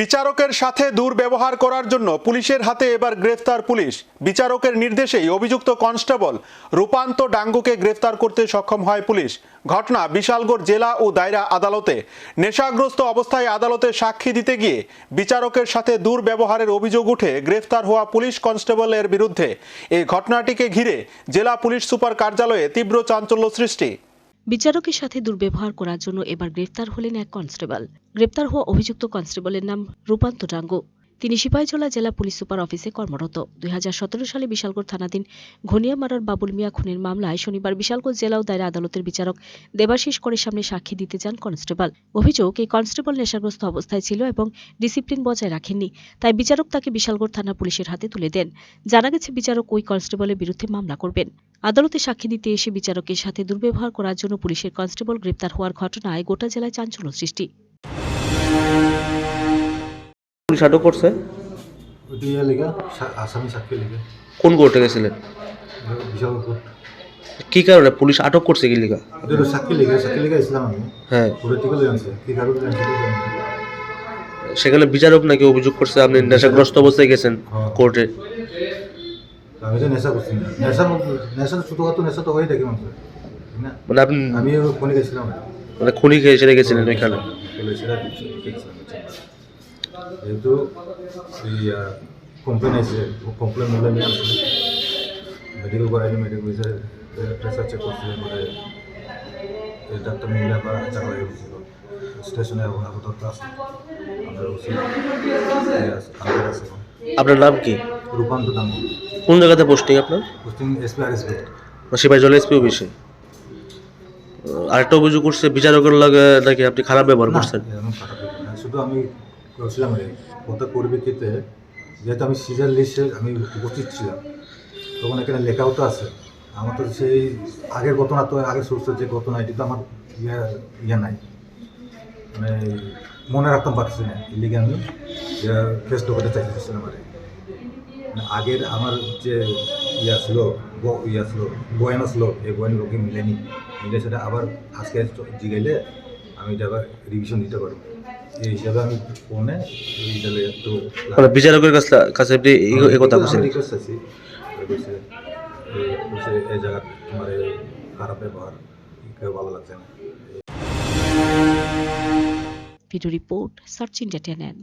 বিচারকের সাথে দুর্ব্যবহার করার জন্য পুলিশের হাতে এবার গ্রেফতার পুলিশ। বিচারকের নির্দেশেই অভিযুক্ত কনস্টেবল রূপান্ত ডাঙ্গুকে গ্রেফতার করতে সক্ষম হয় পুলিশ। ঘটনা বিশালগড় জেলা ও দায়রা আদালতে। নেশাগ্রস্ত অবস্থায় আদালতে সাক্ষী দিতে গিয়ে বিচারকের সাথে দুর্ব্যবহারের অভিযোগ উঠে গ্রেফতার হওয়া পুলিশ কনস্টেবলের বিরুদ্ধে। এই ঘটনাটিকে ঘিরে জেলা পুলিশ সুপার কার্যালয়ে তীব্র চাঞ্চল্য সৃষ্টি। বিচারকের সাথে দুর্ব্যবহার করার জন্য এবার গ্রেফতার হলেন এক কনস্টেবল। গ্রেপ্তার হওয়া অভিযুক্ত কনস্টেবলের নাম রূপান্ত ডাঙ্গু। তিনি সিপাহীজলা জেলা পুলিশ সুপার অফিসে কর্মরত। দুই হাজার সতেরো সালে বিশালগড় থানাধীন ঘনিয়ামারার বাবুল মিয়া খুনের মামলায় শনিবার বিশালগড় জেলা ও দায়রা আদালতের বিচারক দেবাশিস করের সামনে সাক্ষী দিতে যান কনস্টেবল। অভিযোগ, এই কনস্টেবল নেশাগ্রস্ত অবস্থায় ছিল এবং ডিসিপ্লিন বজায় রাখেননি, তাই বিচারক তাকে বিশালগড় থানা পুলিশের হাতে তুলে দেন। জানা গেছে, বিচারক ওই কনস্টেবলের বিরুদ্ধে মামলা করবেন। আদালতে সাক্ষী দিতে এসে বিচারকের সাথে দুর্ব্যবহার করার জন্য পুলিশের কনস্টেবল গ্রেপ্তার হওয়ার ঘটনায় গোটা জেলায় চাঞ্চল্য সৃষ্টি। পুলিশ আটক করছে? ইয়ে লেখা সা- আসামি সাক্ষী লেখা কোন কোর্টে গেছিলেন বিশাল কোর্ট কি কারণে? পুলিশ আটক করছে কি লিগা? সাক্ষী লেখা সাক্ষী লেখা ইসলাম হ্যাঁ। কি কারণে। সেখানে বিচারক নাকি অভিযোগ করছে আপনি নেশাগ্রস্ত অবস্থায় গেছেন হ্যাঁ। কোর্টে? আমি তো নেশা করছি না নেশা নেশা তো ছোটোখাটো নেশা তো হয়ে থাকে মানুষের না? মানে আপনি আমি ফোনে গেছিলাম মানে খুনি খেয়ে সেরে গেছিলেন ওইখানে? সেটা দেখছিলাম যেহেতু এই কমপ্লেন আছে কমপ্লেন মূল্য নিয়ে আসছে মেডিকেল করাইনি মেডিকেল বিষয়ে প্রেসার চেক করছে মানে ডাক্তার মিলে আবার জানা হয়ে গেছিল স্টেশনে এখন আপাতত আছে আমাদের ওষুধ আমাদের আছে। আপনার নাম কি? রূপান্ত দাম কোন জায়গাতে পোস্টিং আপনার? পোস্টিং এসপি আর এসপি সিপাহী জল এসপি অফিসে। আরেকটা অভিযোগ করছে বিচারকের লাগে নাকি আপনি খারাপ ব্যবহার করছেন। শুধু আমি এই কথা পরিপ্রেক্ষিতে যেহেতু আমি সিজার লিস্টে আমি উপস্থিত ছিলাম তখন এখানে লেখাও তো আছে। আমার তো সেই আগের ঘটনা তো আগের সোর্স যে ঘটনা এটি তো আমার ইয়ে ইয়ে নাই। মানে মনে রাখতাম পারছি না লিগে আমি কেস ঢোকাতে চাইতেছিলাম আর আগের আমার যে ইয়া ছিল গ- ইয়া ছিল বয়ান ছিল এই বয়ান লোকে মিলেনি। মিলে সেটা আবার আজকে জিগাইলে আমি এটা আবার রিভিশন দিতে পারব। এই হিসাবে আমি ফোনে এই হিসাবে একটু মানে বিচারকের কাছে কাছে আপনি এই- এই কথা বলছেন? রিকোয়েস্ট আছি বলছে এই- জায়গা তোমার খারাপ ব্যবহার কেউ ভালো লাগছে না। Video report search India টেনেন